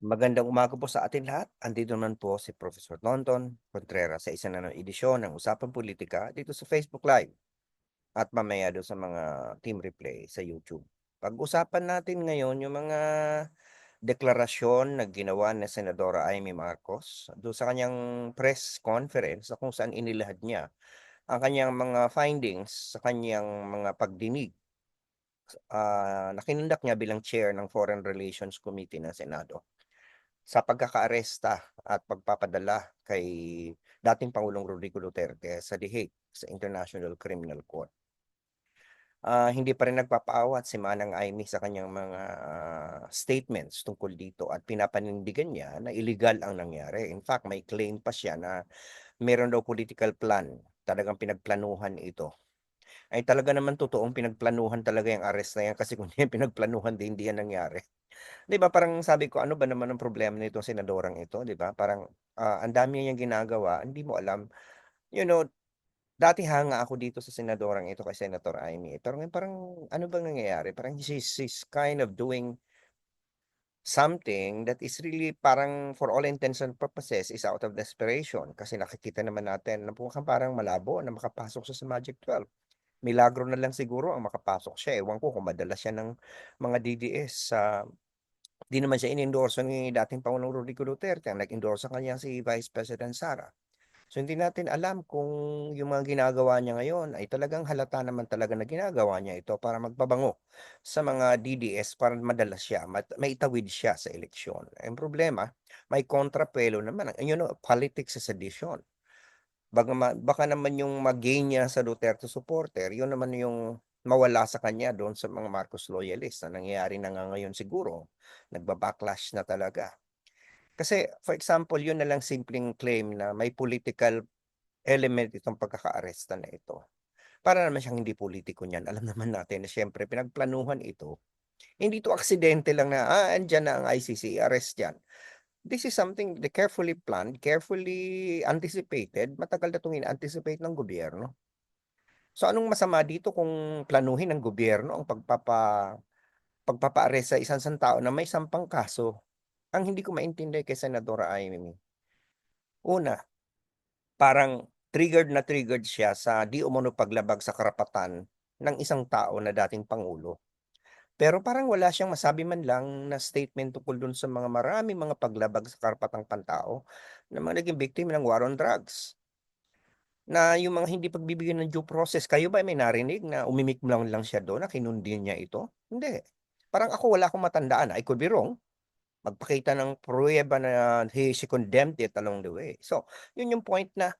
Magandang umaga po sa atin lahat. Andito naman po si Professor Tonton Contreras sa isa na ng edisyon ng Usapang Politika dito sa Facebook Live at mamaya doon sa mga team replay sa YouTube. Pag-usapan natin ngayon yung mga deklarasyon na ginawa ni Senadora Amy Marcos doon sa kanyang press conference kung saan inilahad niya ang kanyang mga findings sa kanyang mga pagdinig uh, na kinundak niya bilang chair ng Foreign Relations Committee ng Senado sa pagkakaaresta at pagpapadala kay dating Pangulong Rodrigo Duterte sa The Hague sa International Criminal Court. Uh, hindi pa rin nagpapaawat si Manang Aimee sa kanyang mga uh, statements tungkol dito at pinapanindigan niya na illegal ang nangyari. In fact, may claim pa siya na meron daw political plan, talagang pinagplanuhan ito. Ay talaga naman totoong pinagplanuhan talaga yung arrest na yan kasi kung hindi pinagplanuhan din hindi yan nangyari. 'Di ba parang sabi ko, ano ba naman ang problema nitong senadorang ito, 'di ba? Parang, ah, ang dami niyang ginagawa, hindi mo alam. You know, dati hanga ako dito sa senadorang ito kay Senator Amy, pero ngayon parang ano bang nangyayari? Parang she's she's kind of doing something that is really parang for all intents and purposes is out of desperation kasi nakikita naman natin na mukhang parang malabo na makapasok siya sa Magic 12. Milagro na lang siguro ang makapasok siya, ewan ko kung madala siya ng mga DDS sa 'Di naman siya inendorso ni dating Pangulong Rodrigo Duterte, ang nag-endorso sa kanya si Vice President Sara. So hindi natin alam kung yung mga ginagawa niya ngayon ay talagang halata naman talaga na ginagawa niya ito para magpabango sa mga DDS para madala siya, mat maitawid siya sa eleksyon. Ang problema, may kontrapelo naman, you know, politics is sedition. Baka, baka naman yung mag-gain niya sa Duterte supporter, yun naman yung mawala sa kanya doon sa mga Marcos loyalist na nangyayari na nga ngayon siguro, nagba-backlash na talaga. Kasi for example, yun na lang simpleng claim na may political element itong pagkakaaresta na ito. Para naman siyang hindi politiko niyan. Alam naman natin na siyempre pinagplanuhan ito. Hindi to aksidente lang na, ah, andyan na ang ICC, arrest yan. This is something the carefully planned, carefully anticipated, matagal na itong in-anticipate ng gobyerno. So anong masama dito kung planuhin ng gobyerno ang pagpapa pagpapa-arest sa isang tao na may sampang kaso? Ang hindi ko maintindihan kay Senadora Amy. Una, parang triggered na triggered siya sa di umano paglabag sa karapatan ng isang tao na dating pangulo. Pero parang wala siyang masabi man lang na statement tungkol dun sa mga marami mga paglabag sa karapatang pantao na mga naging biktima ng war on drugs na yung mga hindi pagbibigyan ng due process, kayo ba may narinig na umimik lang lang siya doon na kinundin niya ito? Hindi. Parang ako wala akong matandaan. I could be wrong. Magpakita ng pruweba na he, she condemned it along the way. So, yun yung point na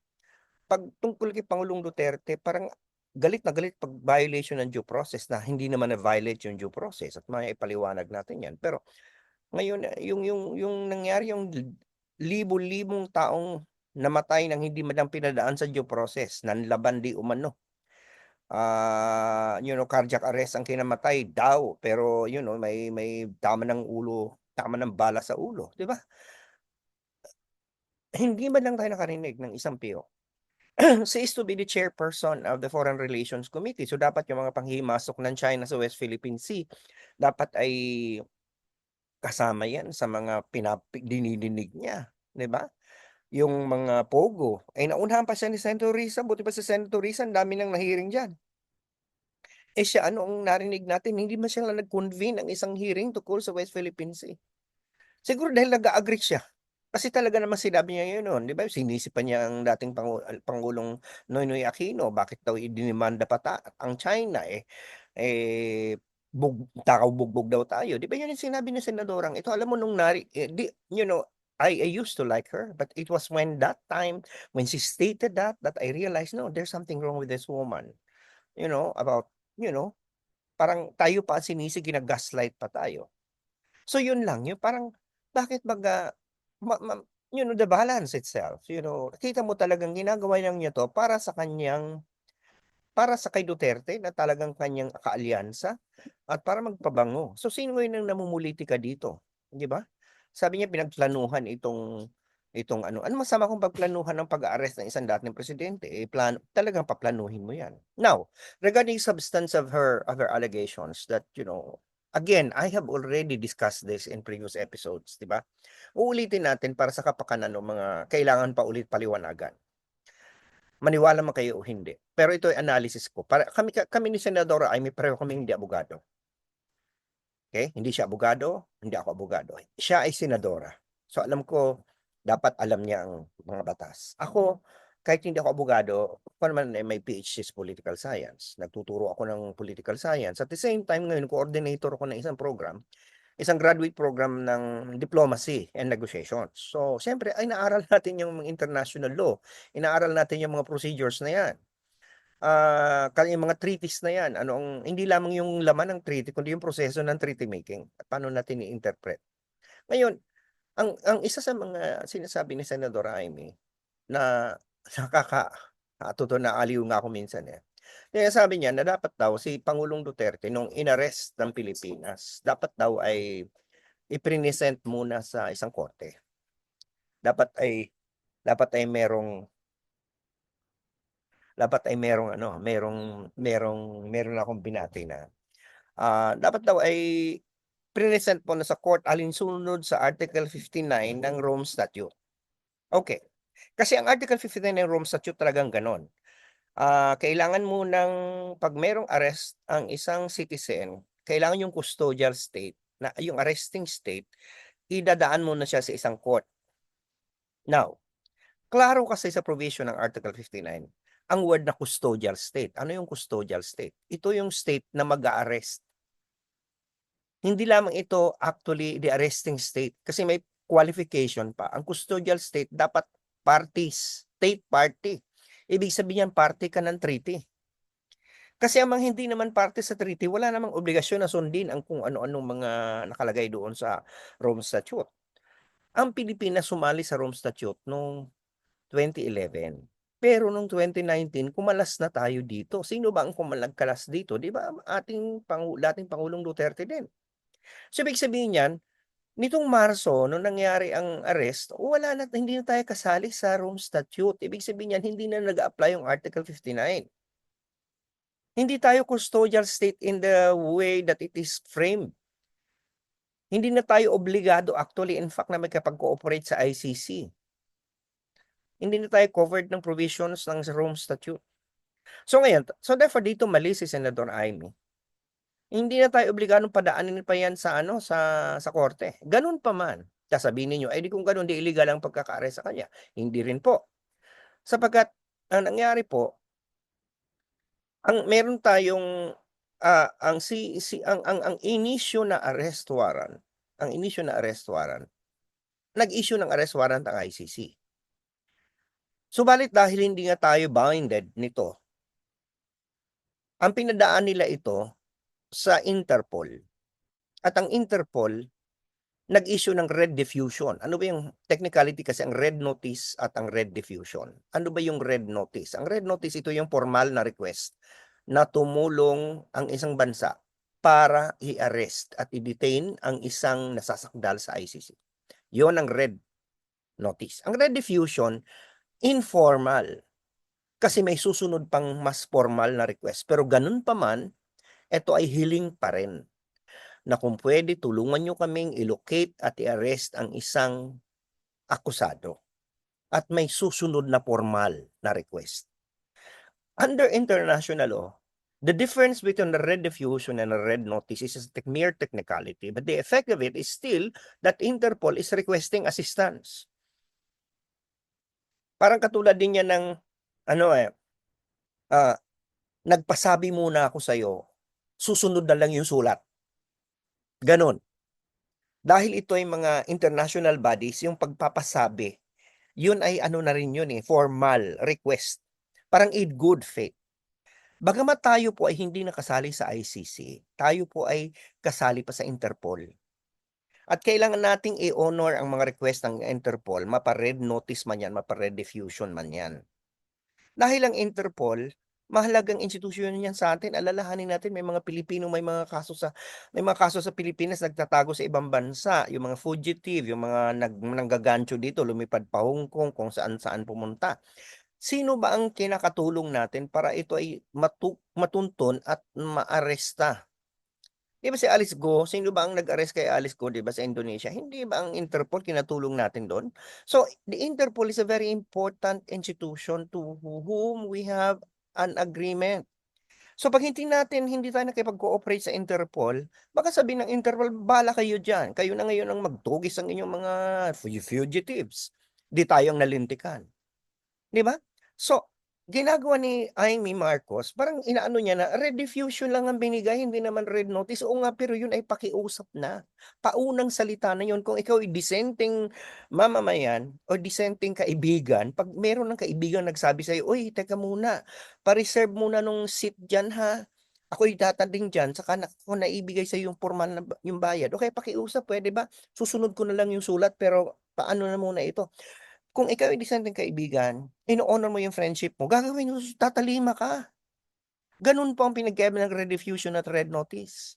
pag tungkol kay Pangulong Duterte, parang galit na galit pag violation ng due process na hindi naman na-violate yung due process at may ipaliwanag natin yan. Pero ngayon, yung, yung, yung nangyari yung libo-libong taong namatay nang hindi man pinadaan sa due process, nanlaban di umano. Ah, you know, cardiac arrest ang kinamatay daw, pero you know, may may tama ng ulo, tama ng bala sa ulo, 'di ba? Hindi man lang tayo nakarinig ng isang PO. She is to be the chairperson of the Foreign Relations Committee. So dapat yung mga panghimasok ng China sa West Philippine Sea dapat ay kasama yan sa mga pinap dinidinig niya, 'di ba? Yung mga pogo, ay naunahan pa siya ni Senator Risa, buti pa si Senator Risa ang dami ng na-hearing diyan. Eh, siya ano ang narinig natin, hindi man siya nag-convene ng isang hearing tungkol sa West Philippine Sea. Siguro dahil nag-a-agree siya. Kasi talaga naman sinabi niya yun noon, 'di ba? Sinisipan niya ang dating pangu Pangulong Noynoy Aquino, bakit daw idinimanda pa ta ang China eh eh bug takaw bugbog daw tayo. 'Di ba yun yung sinabi ni senadorang ito? Alam mo nung nari eh, di, you know, I, I used to like her, but it was when that time, when she stated that, that I realized, no, there's something wrong with this woman. You know, about, you know, parang tayo pa sinisi, gina-gaslight pa tayo. So yun lang, yung parang, bakit baga, ma, ma, you know, the balance itself, you know, kita mo talagang ginagawa lang niya to para sa kanyang, para sa kay Duterte na talagang kanyang kaalyansa at para magpabango. So sino ngayon ang namumuliti ka dito? Di ba? Sabi niya pinagplanuhan itong itong ano, ano masama kung pagplanuhan ng pag-aaresto ng isang dating presidente, eh, plan, talagang paplanuhin mo yan. Now, regarding substance of her of her allegations that, you know, Again, I have already discussed this in previous episodes, 'di ba? Uulitin natin para sa kapakanan ng mga kailangan pa ulit paliwanagan. Maniwala man kayo o hindi, pero ito ay analysis ko para kami kami ni Senadora Amy pareho kaming hindi abogado. Okay, hindi siya abogado, hindi ako abogado. Siya ay senadora. So alam ko dapat alam niya ang mga batas. Ako kahit hindi ako abogado, ako naman ay may PhD sa political science. Nagtuturo ako ng political science. At the same time ngayon coordinator ako ng isang program, isang graduate program ng diplomacy and negotiations. So siyempre ay naaral natin yung international law. Inaaral natin yung mga procedures na 'yan. Uh, yung mga treaties na 'yan, ano ang hindi lamang yung laman ng treaty kundi yung proseso ng treaty making at paano natin i-interpret. Ngayon, ang ang isa sa mga sinasabi ni Senador Amy na nakaka totoo na aliw nga ako minsan eh. Kaya sabi niya na dapat daw si Pangulong Duterte nung inarrest ng Pilipinas, dapat daw ay i-present muna sa isang korte. Dapat ay dapat ay merong dapat ay merong ano, merong merong meron akong binati na uh, dapat daw ay present po na sa court alinsunod sa Article 59 ng Rome Statute. Okay. Kasi ang Article 59 ng Rome Statute talagang ganon. Uh, kailangan mo ng pag merong arrest ang isang citizen, kailangan yung custodial state na yung arresting state idadaan mo na siya sa isang court. Now, klaro kasi sa provision ng Article 59 ang word na custodial state. Ano yung custodial state? Ito yung state na mag-arrest. Hindi lamang ito actually the arresting state kasi may qualification pa. Ang custodial state dapat parties, state party. Ibig sabihin yan, party ka ng treaty. Kasi ang hindi naman party sa treaty, wala namang obligasyon na sundin ang kung ano-anong mga nakalagay doon sa Rome Statute. Ang Pilipinas sumali sa Rome Statute noong 2011. Pero noong 2019, kumalas na tayo dito. Sino ba ang kumalagkalas dito? Di ba ating pangu dating Pangulong Duterte din. So ibig sabihin niyan, nitong Marso, nung nangyari ang arrest, wala na, hindi na tayo kasali sa Rome Statute. Ibig sabihin niyan, hindi na nag-apply yung Article 59. Hindi tayo custodial state in the way that it is framed. Hindi na tayo obligado actually in fact na magkapag-cooperate sa ICC hindi na tayo covered ng provisions ng Rome Statute. So ngayon, so therefore dito mali si Senador Amy. Hindi na tayo obligadong padaanin pa yan sa ano sa sa korte. Ganun pa man. Sasabihin niyo, ay di kung ganun, di illegal ang pagkaka-arrest sa kanya. Hindi rin po. Sapagkat ang nangyari po, ang meron tayong uh, ang si, si ang ang ang inisyo na arrest warrant, ang inisyo na arrest warrant, nag-issue ng arrest warrant ang ICC. Subalit dahil hindi nga tayo binded nito, ang pinadaan nila ito sa Interpol. At ang Interpol, nag-issue ng red diffusion. Ano ba yung technicality kasi ang red notice at ang red diffusion? Ano ba yung red notice? Ang red notice ito yung formal na request na tumulong ang isang bansa para i-arrest at i-detain ang isang nasasakdal sa ICC. Yon ang red notice. Ang red diffusion, informal. Kasi may susunod pang mas formal na request. Pero ganun pa man, ito ay hiling pa rin na kung pwede tulungan nyo kaming ilocate at i-arrest ang isang akusado. At may susunod na formal na request. Under international law, the difference between the red diffusion and a red notice is a mere technicality, but the effect of it is still that Interpol is requesting assistance. Parang katulad din yan ng ano eh, ah, nagpasabi muna ako sa'yo, susunod na lang yung sulat. Ganon. Dahil ito ay mga international bodies, yung pagpapasabi, yun ay ano na rin yun eh, formal request. Parang in good faith. Bagamat tayo po ay hindi nakasali sa ICC, tayo po ay kasali pa sa Interpol. At kailangan nating i-honor ang mga request ng Interpol, mapa-red notice man yan, mapa-red diffusion man yan. Dahil ang Interpol, mahalagang institusyon yan sa atin. Alalahanin natin may mga Pilipino, may mga kaso sa may mga kaso sa Pilipinas nagtatago sa ibang bansa, yung mga fugitive, yung mga nag nanggagancho dito, lumipad pa Hong Kong, kung saan-saan pumunta. Sino ba ang kinakatulong natin para ito ay matu- matunton at maaresta? 'Di ba si Alice Go, sino ba ang nag-arrest kay Alice Go 'di ba sa Indonesia? Hindi ba ang Interpol kinatulong natin dun? So, the Interpol is a very important institution to whom we have an agreement. So, 'pag hindi natin hindi tayo nakipag-cooperate sa Interpol, baka sabihin ng Interpol, "Bahala kayo diyan, kayo na ngayon ang magtugis ng inyong mga fu fugitives, 'di tayo ang nalintikan." 'Di ba? So, ginagawa ni Imee Marcos parang inaano niya na red diffusion lang ang binigay hindi naman red notice. Oo nga, pero yun ay pakiusap na. Paunang salita na yun kung ikaw ay dissenting mamamayan o dissenting kaibigan, 'pag meron ng kaibigang nagsabi sa'yo, "Uy, teka muna, pa-reserve muna nung seat diyan ha. Ako'y dadating diyan saka na ko naibigay sa'yo yung pormal na yung bayad." O kaya pakiusap, puwede ba? Susunod ko na lang yung sulat pero paano na muna ito. Kung ikaw ay dissenting kaibigan, ino-honor mo yung friendship mo, gagawin mo tatalima ka. Ganun po ang pinagkaiba ng red diffusion at red notice.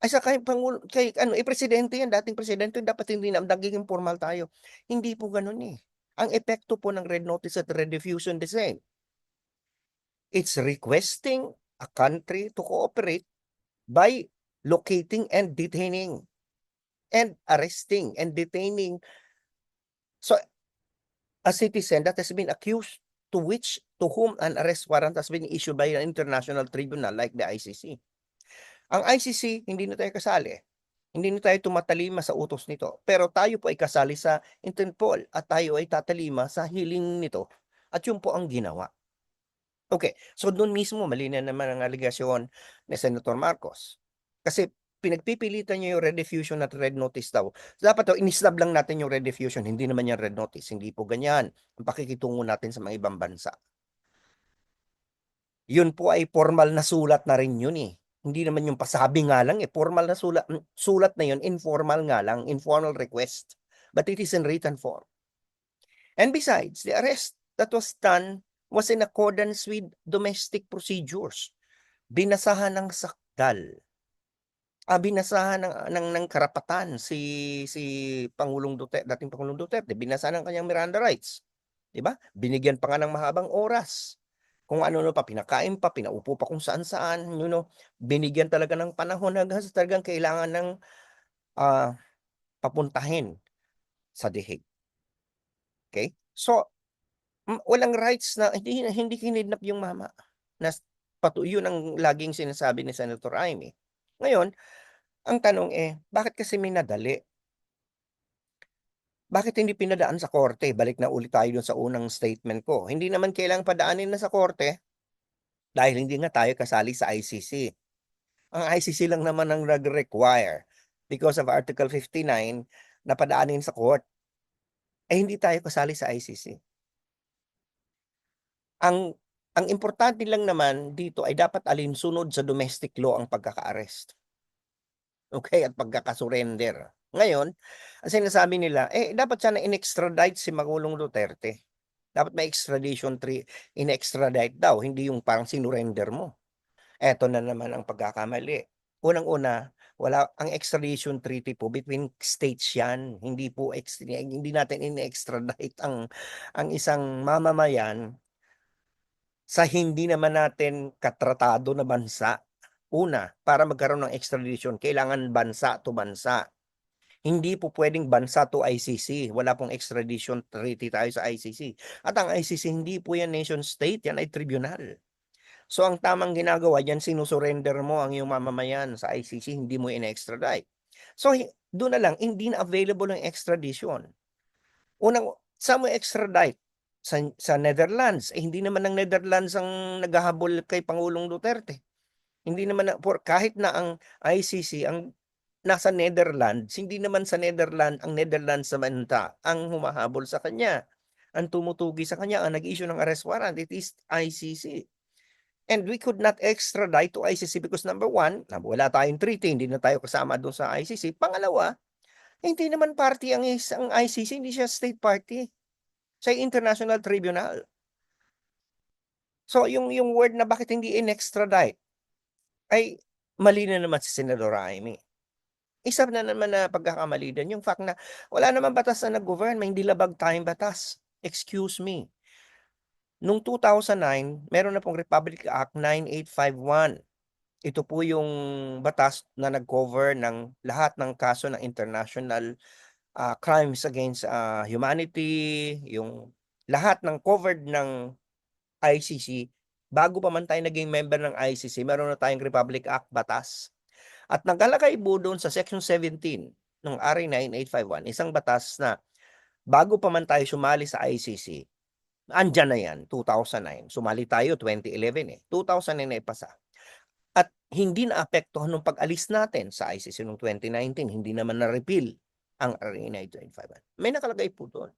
Ay sa kay pangulo kay ano, eh, presidente yan, dating presidente dapat hindi na nagiging pormal tayo. Hindi po ganun, eh. Ang epekto po ng red notice at red diffusion the same. It's requesting a country to cooperate by locating and detaining and arresting and detaining So, a citizen that has been accused to which to whom an arrest warrant has been issued by an international tribunal like the ICC. Ang ICC hindi na tayo kasali. Hindi na tayo tumatalima sa utos nito, pero tayo po ay kasali sa Interpol at tayo ay tatalima sa hiling nito at yun po ang ginawa. Okey, so dun mismo mali na naman ang alegasyon ni Senator Marcos. Kasi pinagpipilitan niya yung red diffusion at red notice daw. Dapat daw inisnab lang natin yung red diffusion, hindi naman yan red notice, hindi po ganyan ang pakikitungo natin sa mga ibang bansa. Yun po ay pormal na sulat na rin yun, eh. Hindi naman yung pasabi nga lang, eh, pormal na sulat sulat na yun, informal nga lang, informal request, but it is in written form. And besides, the arrest that was done was in accordance with domestic procedures. Binasahan ng sakdal. Ah, binasahan ng ng ng karapatan si si Pangulong Dute dating Pangulong Duterte, binasahan ang kanyang Miranda rights, 'di ba? Binigyan pa nga ng mahabang oras. Kung ano-ano pa, pinakain pa, pinaupo pa kung saan-saan, you know, binigyan talaga ng panahon hanggang talagang kailangan ng, ah, papuntahin sa dihig. Okey? So, walang rights na hindi hindi kinidnap yung mama. Nas patu yun ang laging sinasabi ni Senator Imee. Ngayon, ang tanong, eh, bakit kasi minadali? Bakit hindi pinadaan sa korte? Balik na ulit tayo dun sa unang statement ko. Hindi naman kailangang padaanin na sa korte dahil hindi nga tayo kasali sa ICC. Ang ICC lang naman ang nag-require because of Article 59 na padaanin sa court. Eh, hindi tayo kasali sa ICC. Ang ang importante lang naman dito ay dapat alinsunod sa domestic law ang pagkaka-arrest. Okey, at pagkaka-surrender. Ngayon, ang sinasabi nila, eh, dapat sana in-extradite si Pangulong Duterte. Dapat may extradition tre in-extradite daw, hindi yung parang sinurrender mo. Eto na naman ang pagkakamali. Unang-una, wala ang extradition treaty po between states yan, hindi po hindi natin ini-extradite ang ang isang mamamayan sa hindi naman natin katratado na bansa. Una, para magkaroon ng extradition kailangan bansa to bansa. Hindi po puwedeng bansa to ICC, wala pong extradition treaty tayo sa ICC. At ang ICC hindi po yan nation state, yan ay tribunal. So ang tamang ginagawa diyan sinu-surrender mo ang iyong mamamayan sa ICC, hindi mo ine-extradite. So dun na lang, hindi na available ang extradition. Unang saan mo extradite? Sa sa Netherlands, eh, hindi naman ang Netherlands ang naghahabol kay Pangulong Duterte. Hindi naman na for kahit na ang ICC ang nasa Netherlands, hindi naman sa Netherland ang Netherlands samanta ang humahabol sa kanya. Ang tumutugi sa kanya, ang nag-issue ng arrest warrant, it is ICC. And we could not extradite to ICC because number one, wala tayong treaty, hindi na tayo kasama dun sa ICC. Pangalawa, hindi naman party ang isang ICC, hindi siya state party. Ay international tribunal. So yung yung word na bakit hindi in-extradite, ay mali na naman si Senador Imee. Isa na naman na pagkakamali din yung fact na wala namang batas na nag-govern, may hindi labag tayong batas. Excuse me. Nung 2009, meron na pong Republic Act 9851. Ito po yung batas na nag-cover ng lahat ng kaso ng international, ah, crimes against, ah, humanity, yung lahat ng covered ng ICC. Bago pa man tayo naging member ng ICC meron na tayong Republic Act batas. At nakalagay po dun sa section 17 ng RA 9851 isang batas na bago pa man tayo sumali sa ICC, andiyan na yan 2009. Sumali tayo 2011 eh, 2009 na ipasa. At hindi naapektuhan nung pag-alis natin sa ICC nung 2019, hindi naman na-repeal ang RA 9851. May nakalagay po dun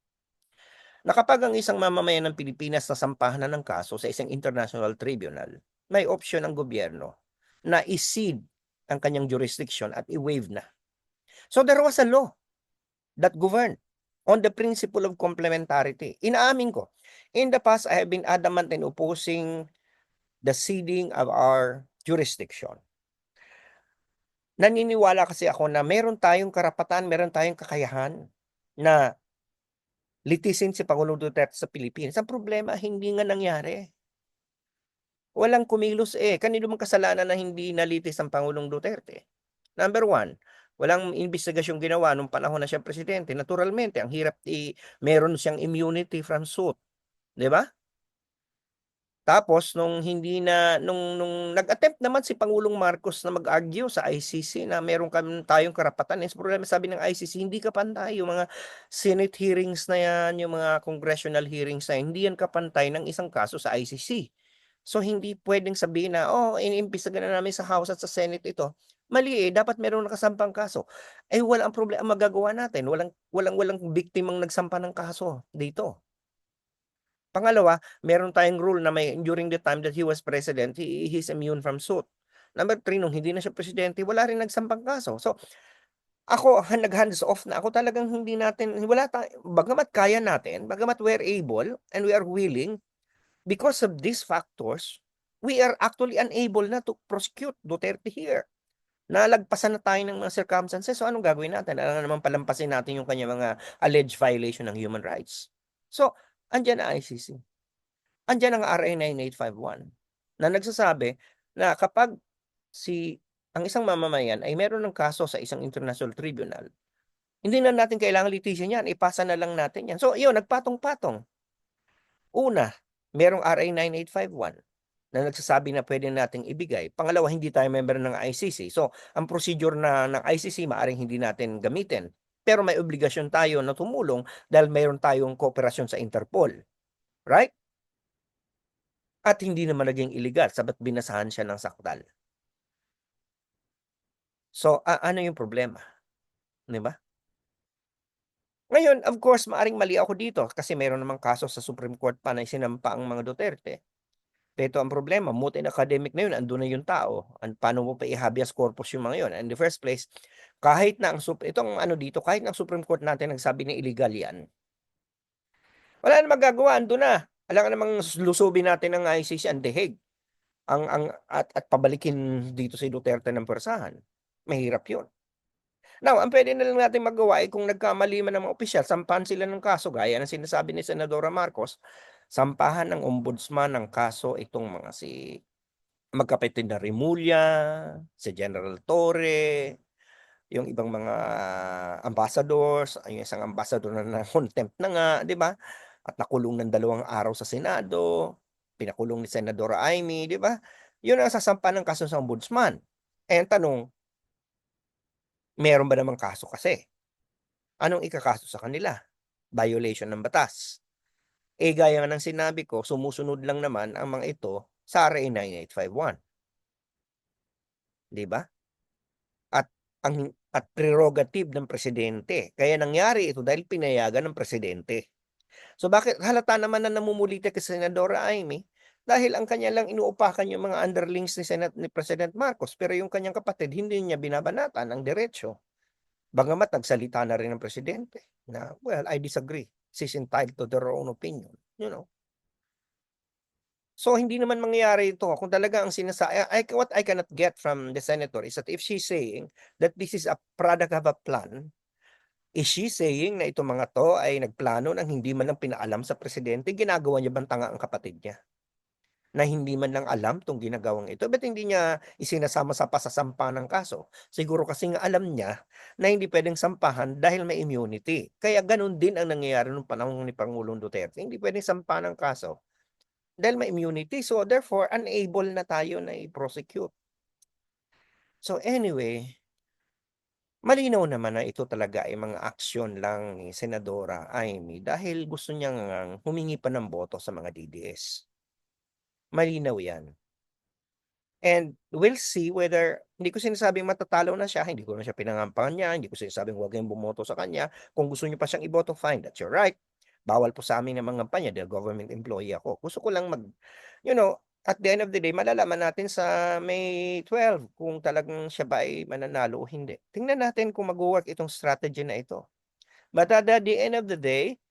na kapag ang isang mamamayan ng Pilipinas nasampahan na ng kaso sa isang international tribunal, may opsyon ang gobyerno na i-cede ang kanyang jurisdiction at i-waive na. So there was a law that governed on the principle of complementarity. Inaamin ko, in the past I have been adamant in opposing the ceding of our jurisdiction. Naniniwala kasi ako na meron tayong karapatan, meron tayong kakayahan na litisin si Pangulong Duterte sa Pilipinas. Ang problema, hindi nga nangyari. Walang kumilos eh. Kanino bang kasalanan na hindi nalitis ang Pangulong Duterte? Number one, walang investigasyong ginawa nung panahon na siya presidente. Naturalmente, ang hirap i meron siyang immunity from suit. 'Di ba? Tapos nung hindi na nung nung nag-attempt naman si Pangulong Marcos na mag-argue sa ICC na meron kam tayong karapatan, eh, problema sabi ng ICC, hindi ka pantay yung mga Senate hearings na yan, yung mga congressional hearings na yan, hindi yan kapantay ng isang kaso sa ICC. So hindi pwedeng sabihin na, oh, inimbestigahan na namin sa House at sa Senate ito. Mali eh, dapat merong nakasampang kaso. Eh wala ang problema magagawa natin. Walang walang walang biktimang nagsampa ng kaso dito. Pangalawa, meron tayong rule na may during the time that he was president, he he's immune from suit. Number three, nung hindi na siya presidente, wala rin nagsampang kaso. So, ako nag-hands off na ako talagang hindi natin wala ta bagamat kaya natin, bagamat we're able and we are willing because of these factors, we are actually unable na to prosecute Duterte here. Nalagpasan na tayo ng mga circumstances. So anong gagawin natin? Alangan naman palampasin natin yung kanyang mga alleged violation ng human rights. So, andiyan ang ICC. Andiyan ang RA 9851 na nagsasabi na kapag si ang isang mamamayan ay meron ng kaso sa isang international tribunal, hindi na natin kailangan litisin yan, ipasa na lang natin yan. So, yun, nagpatong-patong. Una, merong RA 9851 na nagsasabi na pwede nating ibigay. Pangalawa, hindi tayo member ng ICC. So, ang procedure na ng ICC maaring hindi natin gamitin. Pero may obligasyon tayo na tumulong dahil mayroon tayong kooperasyon sa Interpol. Right? At hindi naman naging illegal sabat binasahan siya ng sakdal. So, a ano yung problema? 'Di ba? Ngayon, of course, maaring mali ako dito kasi meron namang kaso sa Supreme Court pa na isinampa ang mga Duterte. Pero ang problema, moot and academic na yun, andun na yung tao. And paano mo pa i-habeas corpus yung mga yun? In the first place, kahit na ang itong ano dito, kahit na ang Supreme Court natin nagsabi na illegal yan, wala na magagawa, andun na. Alam namang lusubin natin ang ICC, ang deheg. Ang, ang, at, at pabalikin dito si Duterte ng persahan. Mahirap yun. Now, ang pwede na lang natin magawa ay kung nagkamali man ng mga opisyal, sampahan sila ng kaso, gaya ng sinasabi ni Senadora Marcos, sampahan ng ombudsman ng kaso itong mga si magkapatid na Remulla, si General Torre, yung ibang mga ambassadors, yung isang ambassador na na-contempt na nga, di ba? At nakulong ng dalawang araw sa Senado, pinakulong ni Senadora Amy, di ba? Yun ang sasampa ng kaso sa ombudsman. Eh, tanong, meron ba namang kaso kasi? Anong ikakaso sa kanila? Violation ng batas. Eh gaya ng sinabi ko, sumusunod lang naman ang mga ito sa RA 9851. 'Di ba? At ang at prerogative ng presidente. Kaya nangyari ito dahil pinayagan ng presidente. So bakit halata naman na namumulita kay Senadora Amy dahil ang kanya lang inuupakan yung mga underlings ni Senat ni President Marcos pero yung kanyang kapatid hindi niya binabanatan ang diretsyo. Bagamat nagsalita na rin ang presidente na well, I disagree. She's entitled to their own opinion, you know. So hindi naman mangyayari ito kung talaga ang sinasa I, what I cannot get from the senator is that if she's saying that this is a product of a plan, is she saying na itong mga to ay nagplano ng hindi man lang pinaalam sa presidente, ginagawa niya bang tanga ang kapatid niya? Na hindi man lang alam 'tong ginagawang ito, ba't hindi niya isinasama sa pasasampa ng kaso? Siguro kasi nga alam niya na hindi puwedeng sampahan dahil may immunity. Kaya gano'n din ang nangyayari nung panahon ni Pangulong Duterte, hindi puwedeng sampahan ng kaso dahil may immunity. So, therefore, unable na tayo na i-prosecute. So, anyway malinaw naman na ito talaga ay mga aksyon lang ni Senadora Amy dahil gusto niyang humingi pa ng boto sa mga DDS. Malinaw 'yan. And we'll see whether hindi ko sinasabing matatalo na siya, hindi ko na siya pinangampangan hindi ko sinasabing huwag kayong bumoto sa kanya. Kung gusto niyo pa siyang iboto, fine, that's your right. Bawal po sa amin na mangampanya dahil government employee ako. Gusto ko lang mag you know, at the end of the day malalaman natin sa May 12 kung talagang siya ba ay mananalo o hindi. Tingnan natin kung magwo-work itong strategy na ito. But at the end of the day,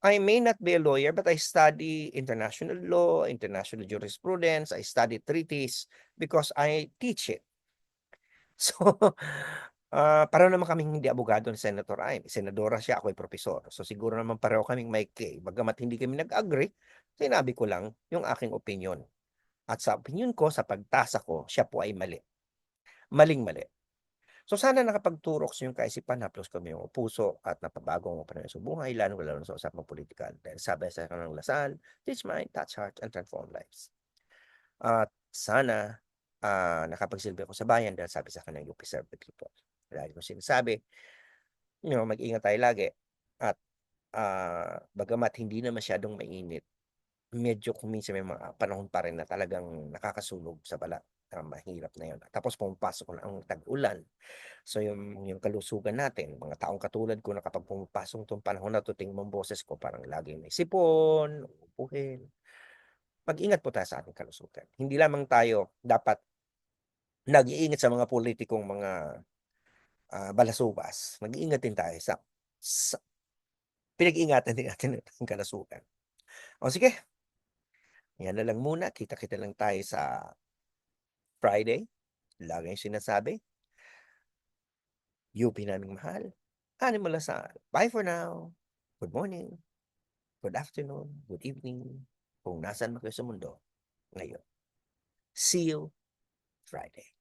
I may not be a lawyer but I study international law, international jurisprudence, I study treaties because I teach it. So, ah, pareho naman kaming hindi abogado ni Senator Amy, senadora siya, ako'y propesor. So, siguro naman pareho kaming may K. Bagamat hindi kami nag-agree, sinabi ko lang yung aking opinyon. At sa opinyon ko, sa pagtasa ko, siya po ay mali. Maling-mali. So, sana nakapagturok sa iyong kaisipan, haplos kami yung puso at napabago ang panahon sa buhay, lalong-lalo na sa usapang pulitikal. Dahil sabi sa kanang Lasal, teach mind, touch heart, and transform lives. At sana ah, nakapagsilbi ako sa bayan dahil sabi sa kanya, you preserve the people. Lagi kong sinasabi, you know, mag-ingat tayo lagi. At ah, bagamat hindi na masyadong mainit, medyo kung minsan may mga panahon pa rin na talagang nakakasunog sa balat, na mahirap na 'yun. Tapos pumapasok na ang tag-ulan. So yung yung kalusugan natin, mga taong katulad ko na kapag pumapasok 'tong panahon na 'to, tingin boses ko parang laging may sipon, uupuhin. Mag-ingat po tayo sa ating kalusugan. Hindi lamang tayo dapat nag-iingat sa mga pulitikong mga ah, balasubas, mag-ingat din tayo sa sa pinag-ingatan din natin ang kalusugan. O sige. Yan na lang muna, kita-kita lang tayo sa Friday. Lagi sinasabi. UP naming mahal, Animal Lasal. Bye for now. Good morning, good afternoon, good evening, kung nasaan man kayo sa mundo ngayon. See you Friday.